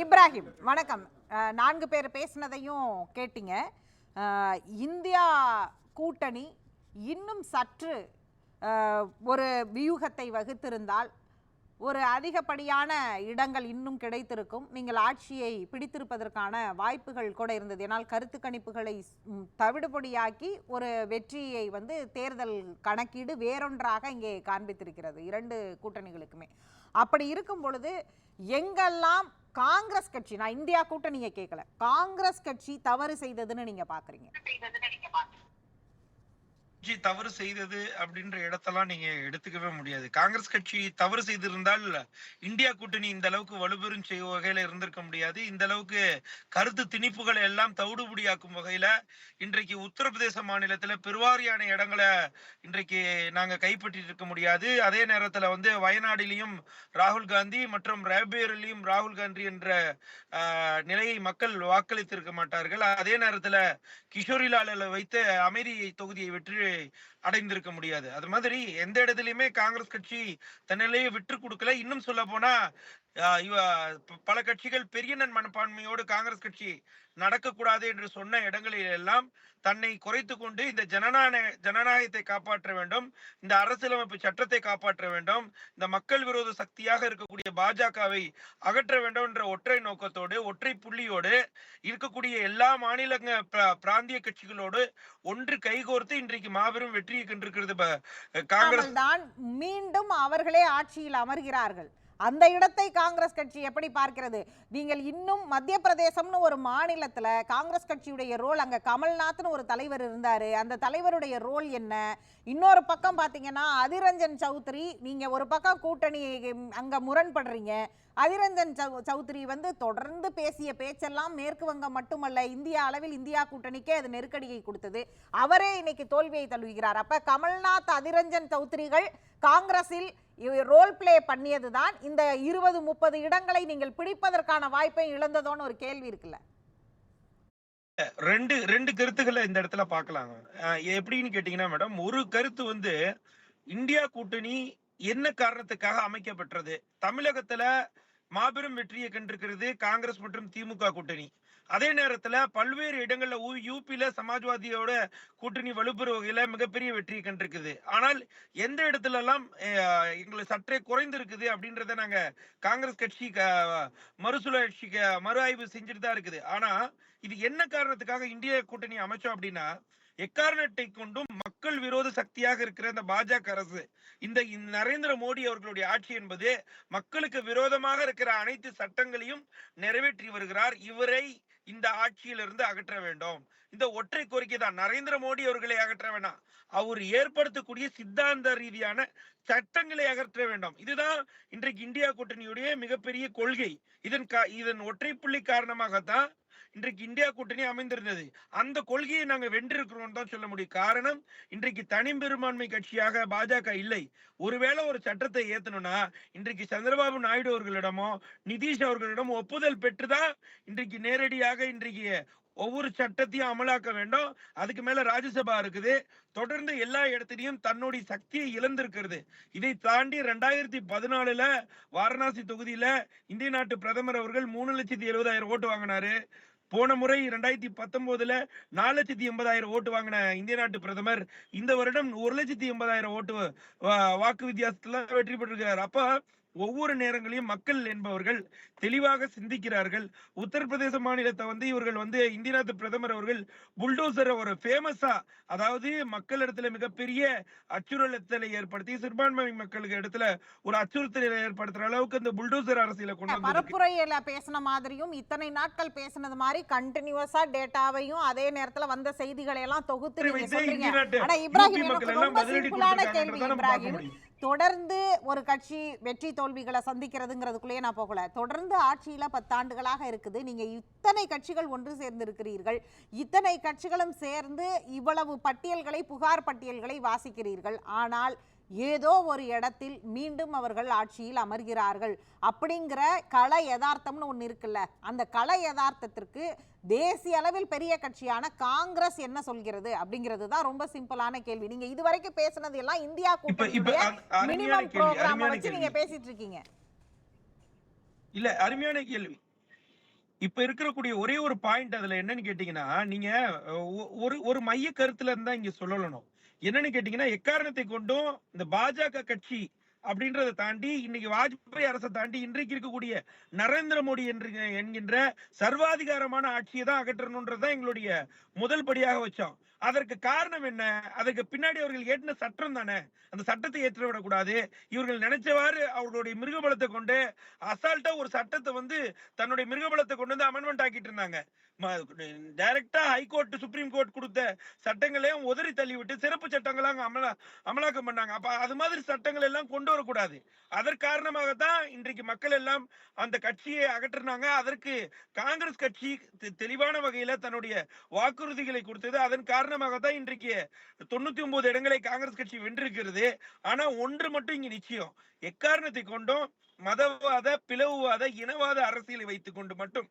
இப்ராஹிம் வணக்கம். நான்கு பேர் பேசினதையும் கேட்டீங்க. இந்தியா கூட்டணி இன்னும் சற்று ஒரு வியூகத்தை வகுத்திருந்தால் ஒரு அதிகப்படியான இடங்கள் இன்னும் கிடைத்திருக்கும். நீங்கள் ஆட்சியை பிடித்திருப்பதற்கான வாய்ப்புகள் கூட இருந்தது. ஏனால் கருத்து கணிப்புகளை தவிடுபொடியாக்கி ஒரு வெற்றியை வந்து தேர்தல் கணக்கீடு வேறொன்றாக இங்கே காண்பித்திருக்கிறது இரண்டு கூட்டணிகளுக்குமே. அப்படி இருக்கும் பொழுது எங்கெல்லாம் காங்கிரஸ் கட்சி நான் இந்தியா கூட்டணியை கேட்கல காங்கிரஸ் கட்சி தவறு செய்ததுன்னு நீங்க பாக்குறீங்க. கட்சி தவறு செய்தது அப்படின்ற இடத்தெல்லாம் நீங்க எடுத்துக்கவே முடியாது. காங்கிரஸ் கட்சி தவறு செய்திருந்தால் இந்தியா கூட்டணி இந்த அளவுக்கு வலுபெறும் செய்யும் வகையில இருந்திருக்க முடியாது. இந்த அளவுக்கு கருத்து திணிப்புகளை எல்லாம் தவிடுபடியாக்கும் வகையில இன்றைக்கு உத்தரப்பிரதேச மாநிலத்துல பெருவாரியான இடங்களை இன்றைக்கு நாங்க கைப்பற்றி இருக்க முடியாது. அதே நேரத்துல வந்து வயநாடிலையும் ராகுல் காந்தி மற்றும் ரேபேரிலையும் ராகுல் காந்தி என்ற நிலையை மக்கள் வாக்களித்திருக்க மாட்டார்கள். அதே நேரத்துல கிஷோரிலால வைத்து அமேரி தொகுதியை வெற்றி அடைந்திருக்க முடியாது. அது மாதிரி எந்த இடத்துலயுமே காங்கிரஸ் கட்சி தன்னிலையை விட்டு கொடுக்கல. இன்னும் சொல்ல போனா பல கட்சிகள் பெரியனன் மனப்பான்மையோடு காங்கிரஸ் கட்சி நடக்கக்கூடாது என்று சொன்ன இடங்களில் எல்லாம் தன்னை குறைத்து கொண்டு இந்த ஜனநாயக ஜனநாயகத்தை காப்பாற்ற வேண்டும் இந்த அரசியலமைப்பு சட்டத்தை காப்பாற்ற வேண்டும் இந்த மக்கள் விரோத சக்தியாக இருக்கக்கூடிய பாஜகவை அகற்ற வேண்டும் என்ற ஒற்றை நோக்கத்தோடு ஒற்றை புள்ளியோடு இருக்கக்கூடிய எல்லா மாநிலங்க பிராந்திய கட்சிகளோடு ஒன்று கைகோர்த்து இன்றைக்கு மாபெரும் வெற்றியை கண்டிருக்கிறது காங்கிரஸ் தான் மீண்டும் அவர்களே ஆட்சியில் அமர்கிறார்கள். அந்த இடத்தை காங்கிரஸ் கட்சி எப்படி பார்க்கிறது? நீங்கள் இன்னும் மத்திய பிரதேசம்னு ஒரு மாநிலத்தில் காங்கிரஸ் கட்சியுடைய ரோல் அங்கே கமல்நாத்னு ஒரு தலைவர் இருந்தார். அந்த தலைவருடைய ரோல் என்ன? இன்னொரு பக்கம் பார்த்தீங்கன்னா அதிரஞ்சன் சௌத்ரி நீங்கள் ஒரு பக்கம் கூட்டணி அங்கே முரண்படுறீங்க. அதிரஞ்சன் சௌ- சௌத்ரி வந்து தொடர்ந்து பேசிய பேச்செல்லாம் மேற்கு வங்கம் மட்டுமல்ல இந்திய அளவில் இந்தியா கூட்டணிக்கே அது நெருக்கடியை கொடுத்தது. அவரே இன்னைக்கு தோல்வியை தழுவுகிறார். அப்ப கமல்நாத் அதிரஞ்சன் சௌத்ரிகள் காங்கிரஸில் ரோல் பிளே பண்ணியதுதான் இந்த இருபது முப்பது இடங்களை நீங்கள் பிடிப்பதற்கான வாய்ப்பை இழந்ததோன்னு ஒரு கேள்வி இருக்குல்ல. ரெண்டு ரெண்டு கருத்துக்களை இந்த இடத்துல பார்க்கலாங்க எப்படின்னு கேட்டீங்கன்னா மேடம் ஒரு கருத்து வந்து இந்தியா கூட்டணி என்ன காரணத்துக்காக அமைக்கப்பட்டது தமிழகத்துல மாபெரும் வெற்றியை கண்டிருக்கிறது காங்கிரஸ் மற்றும் திமுக கூட்டணி. அதே நேரத்துல பல்வேறு இடங்கள்ல யூபியில சமாஜ்வாதியோட கூட்டணி வலுப்பெறும் வகையில மிகப்பெரிய வெற்றியை கண்டிருக்குது. ஆனால் எந்த இடத்துல எல்லாம் எங்களுக்கு சற்றே குறைந்திருக்குது அப்படின்றத நாங்க காங்கிரஸ் கட்சி மறுசுழற்சி மறு ஆய்வு செஞ்சுட்டு தான் இருக்குது. ஆனா இது என்ன காரணத்துக்காக இந்திய கூட்டணி அமைச்சோம் அப்படின்னா எக்காரணத்தை கொண்டும் மக்கள் விரோத சக்தியாக இருக்கிற இந்த பாஜக அரசு இந்த நரேந்திர மோடி அவர்களுடைய ஆட்சி என்பது மக்களுக்கு விரோதமாக இருக்கிற அனைத்து சட்டங்களையும் நிறைவேற்றி வருகிறார். இவரை இந்த ஆட்சியிலிருந்து அகற்ற வேண்டும். இந்த ஒற்றை கோரிக்கை தான். நரேந்திர மோடி அவர்களை அகற்ற வேண்டாம் அவர் ஏற்படுத்தக்கூடிய சித்தாந்த ரீதியான சட்டங்களை அகற்ற வேண்டும். இதுதான் இன்றைக்கு இந்தியா கூட்டணியுடைய மிகப்பெரிய கொள்கை. இதன் இதன் ஒற்றை புள்ளி காரணமாகத்தான் இன்றைக்கு இந்தியா கூட்டணி அமைந்திருந்தது. அந்த கொள்கையை நாங்க வென்றிருக்கிறோம் தான் சொல்ல முடியும். காரணம் இன்றைக்கு தனிப்பெரும்பான்மை கட்சியாக பாஜக இல்லை. ஒருவேளை ஒரு சட்டத்தை ஏத்தணும்னா இன்றைக்கு சந்திரபாபு நாயுடு அவர்களிடமோ நிதிஷ் அவர்களிடம் ஒப்புதல் பெற்றுதான் இன்றைக்கு நேரடியாக இன்றைக்கு ஒவ்வொரு சட்டத்தையும் அமலாக்க வேண்டும். அதுக்கு மேல ராஜ்யசபா இருக்குது. தொடர்ந்து எல்லா இடத்துலையும் தன்னுடைய சக்தியை இழந்திருக்கிறது. இதை தாண்டி ரெண்டாயிரத்தி பதினாலுல வாரணாசி தொகுதியில இந்திய நாட்டு பிரதமர் அவர்கள் மூணு லட்சத்தி எழுபதாயிரம் ஓட்டு வாங்கினாரு. போன முறை ரெண்டாயிரத்தி பத்தொன்பதுல நாலு லட்சத்தி எண்பதாயிரம் ஓட்டு வாங்கின இந்திய நாட்டு பிரதமர் இந்த வருடம் ஒரு லட்சத்தி எண்பதாயிரம் ஓட்டு வா- வாக்கு வித்தியாசத்துல வெற்றி பெற்றிருக்கிறார். அப்ப ஒவ்வொரு நேரங்களையும் மக்கள் என்பவர்கள் தெளிவாக சிந்திக்கிறார்கள். உத்தரப்பிரதேச மாநிலத்தை வந்து இவர்கள் வந்து இந்திய நாட்டு பிரதமர் அவர்கள் புல்டோசர் ஒரு ஃபேமஸா அதாவது மக்கள் இடத்துல மிகப்பெரிய அச்சுறுத்தலை ஏற்படுத்தி சிறுபான்மை மக்களுக்கு இடத்துல ஒரு அச்சுறுத்தலை ஏற்படுத்துற அளவுக்கு அந்த புல்டோசர் அரசியல கொண்டு பரப்புரையில பேசின மாதிரியும் இத்தனை நாட்கள் பேசினது மாதிரி கண்டினியூஸா டேட்டாவையும் அதே நேரத்துல வந்த செய்திகளை எல்லாம் தொகுத்து இப்ராஹிம். கேள்வி. தொடர்ந்து ஒரு கட்சி வெற்றி தோல்விகளை சந்திக்கிறதுங்கிறதுக்குள்ளேயே நான் போகல. தொடர்ந்து ஆட்சியில் பத்தாண்டுகளாக இருக்குது. நீங்கள் இத்தனை கட்சிகள் ஒன்று சேர்ந்து இருக்கிறீர்கள் இத்தனை கட்சிகளும் சேர்ந்து இவ்வளவு பட்டியல்களை புகார் பட்டியல்களை வாசிக்கிறீர்கள். ஆனால் ஏதோ ஒரு இடத்தில் மீண்டும் அவர்கள் ஆட்சியில் அமர்கிறார்கள். அப்படிங்கிற கள யதார்த்தம்னு ஒன்று இருக்குல்ல. அந்த கள யதார்த்தத்திற்கு தேசிய அளவில் பெரிய கட்சியான காங்கிரஸ் என்ன சொல்கிறது? அப்படிங்கிறது தான் ரொம்ப சிம்பிளான கேள்வி. நீங்க இதுவரைக்கும் பேசுனது எல்லாம் இந்தியா கூட்டணியுடைய மினிமம் ப்ரோக்ராம் வச்சு நீங்க பேசிட்டு இருக்கீங்க. இல்ல அருமையான கேள்வி. இப்ப இருக்கக்கூடிய ஒரே ஒரு பாயிண்ட் அதுல என்னன்னு கேட்டீங்கன்னா நீங்க ஒ- ஒரு ஒரு மைய கருத்துல இருந்தா இங்க சொல்லணும். என்னன்னு கேட்டீங்கன்னா எக்காரணத்தை கொண்டும் இந்த பாஜக கட்சி அப்படின்றத தாண்டி இன்னைக்கு வாஜ்பாய் அரசை தாண்டி இன்றைக்கு இருக்கக்கூடிய நரேந்திர மோடி என்று என்கின்ற சர்வாதிகாரமான ஆட்சியை தான் அகற்றணும்ன்றதுதான் எங்களுடைய முதல் படியாக வச்சோம். அதற்கு காரணம் என்ன? அதுக்கு பின்னாடி அவர்கள் ஏற்றின சட்டம் தானே? அந்த சட்டத்தை ஏற்ற விடக்கூடாது இவர்கள் நினைச்சவாறு அவர்களுடைய மிருகபலத்தை கொண்டு அசால்ட்டா ஒரு சட்டத்தை வந்து தன்னுடைய மிருகபலத்தை கொண்டு வந்து அமெண்ட்மெண்ட் ஆக்கிட்டு இருந்தாங்க. டைரக்டா ஹைகோர்ட் சுப்ரீம் கோர்ட் கொடுத்த சட்டங்களையும் உதறி தள்ளிவிட்டு சிறப்பு சட்டங்களாக அமலா அமலாக்கம் பண்ணாங்க. அப்ப அது மாதிரி சட்டங்கள் எல்லாம் கொண்டு வரக்கூடாது. அதன் காரணமாகத்தான் இன்றைக்கு மக்கள் எல்லாம் அந்த கட்சியை அகற்றினாங்க. அதற்கு காங்கிரஸ் கட்சி தெ- தெளிவான வகையில தன்னுடைய வாக்குறுதிகளை கொடுத்தது. அதன் காரணமாகத்தான் இன்றைக்கு தொண்ணூத்தி ஒன்பது இடங்களை காங்கிரஸ் கட்சி வென்றிருக்கிறது. ஆனா ஒன்று மட்டும் இங்க நிச்சயம். எக்காரணத்தை கொண்டும் மதவாத பிளவுவாத இனவாத அரசியலை வைத்துக் கொண்டு மட்டும்.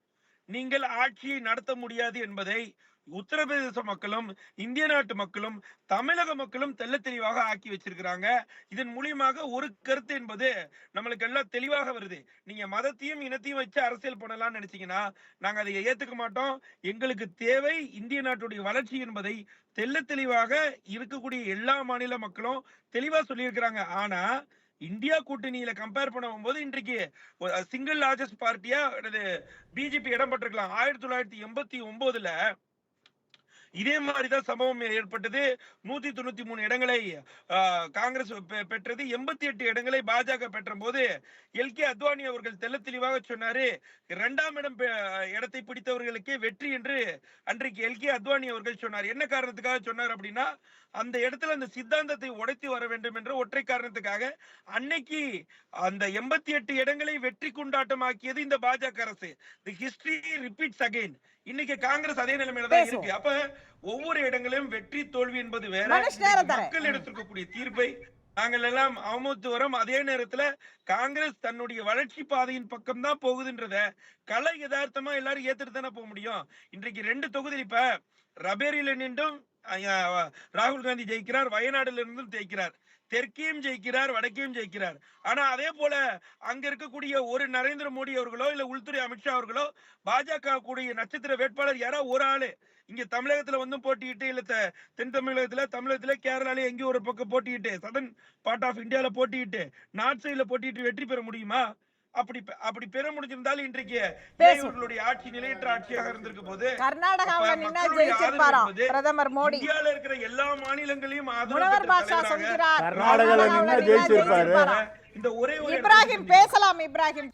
நீங்கள் ஆட்சியை நடத்த முடியாது என்பதை உத்தரப்பிரதேச மக்களும் இந்திய நாட்டு மக்களும் தமிழக மக்களும் தெள்ள தெளிவாக ஆக்கி வச்சிருக்கிறாங்க. இதன் மூலியமாக ஒரு கருத்து என்பது நம்மளுக்கு எல்லாம் தெளிவாக வருது. நீங்க மதத்தையும் இனத்தையும் வச்சு அரசியல் பண்ணலாம்னு நினைச்சீங்கன்னா நாங்க அதை ஏத்துக்க மாட்டோம். எங்களுக்கு தேவை இந்திய நாட்டுடைய வளர்ச்சி என்பதை தெள்ள தெளிவாக இருக்கக்கூடிய எல்லா மாநில மக்களும் தெளிவா சொல்லியிருக்கிறாங்க. ஆனா இந்தியா கூட்டணியில கம்பேர் பண்ணும்போது இன்றைக்கு சிங்கிள் லார்ஜஸ்ட் பார்ட்டியா பிஜேபி இடம் பெற்றிருக்கலாம். ஆயிரத்தி தொள்ளாயிரத்தி எண்பத்தி ஒன்பதுல இதே மாதிரிதான் சம்பவம் ஏற்பட்டது. நூத்தி தொண்ணூத்தி மூணு இடங்களை காங்கிரஸ் பெற்றது. எண்பத்தி எட்டு இடங்களை பாஜக பெற்ற போது எல் கே அத்வானி அவர்கள் தெல்ல தெளிவாக சொன்னாரு இரண்டாம் இடம் இடத்தை பிடித்தவர்களுக்கே வெற்றி என்று அன்றைக்கு எல் கே அத்வானி அவர்கள் சொன்னார். என்ன காரணத்துக்காக சொன்னார் அப்படின்னா அந்த இடத்துல அந்த சித்தாந்தத்தை உடைத்து வர வேண்டும் என்ற ஒற்றை காரணத்துக்காக அன்னைக்கு அந்த எண்பத்தி எட்டு இடங்களை வெற்றி கொண்டாட்டமாக்கியது இந்த பாஜக அரசு. தி ஹிஸ்டரி ரிப்பீட்ஸ் அகைன் இன்னைக்கு காங்கிரஸ் அதே நிலைமையில தான். இருக்கு அப்ப ஒவ்வொரு இடங்களிலும் வெற்றி தோல்வி என்பது வேற. மக்கள் எடுத்திருக்கக்கூடிய தீர்ப்பை நாங்கள் எல்லாம் அவமதித்து வரோம் அதே நேரத்துல காங்கிரஸ் தன்னுடைய வளர்ச்சி பாதையின் பக்கம் தான் போகுதுன்றத கலை யதார்த்தமா எல்லாரும் ஏத்துட்டு தானே போக முடியும் இன்றைக்கு ரெண்டு தொகுதி இப்ப ரபேரியில நின்றும் ராகுல் காந்தி ஜெயிக்கிறார் வயநாடுல இருந்தும் ஜெயிக்கிறார் தெற்கையும் ஜெயிக்கிறார் வடக்கையும் ஜெயிக்கிறார். ஆனா அதே போல அங்க இருக்கக்கூடிய ஒரு நரேந்திர மோடி அவர்களோ இல்ல உள்துறை அமித்ஷா அவர்களோ பாஜக கூடிய நட்சத்திர வேட்பாளர் யாரோ ஒரு ஆளு. இங்க தமிழகத்துல வந்து போட்டியிட்டு இல்ல தென் தமிழகத்துல தமிழகத்துல கேரளால எங்கேயோ ஒரு பக்கம் போட்டியிட்டு சதன் பார்ட் ஆஃப் இந்தியால போட்டியிட்டு நார்த் சைடுல போட்டியிட்டு வெற்றி பெற முடியுமா? அப்படி அப்படி பெற முடிஞ்சிருந்தாலும் இன்றைக்கு. இவர்களுடைய ஆட்சி நிலையற்ற ஆட்சியாக இருந்திருக்க போது கர்நாடகாவுல பிரதமர் மோடி இந்தியால இருக்கிற எல்லா மாநிலங்களையும். ஜெயிச்சிருப்பாராம். இந்த ஒரே ஒரு இப்ராஹிம் பேசலாம் இப்ராஹிம்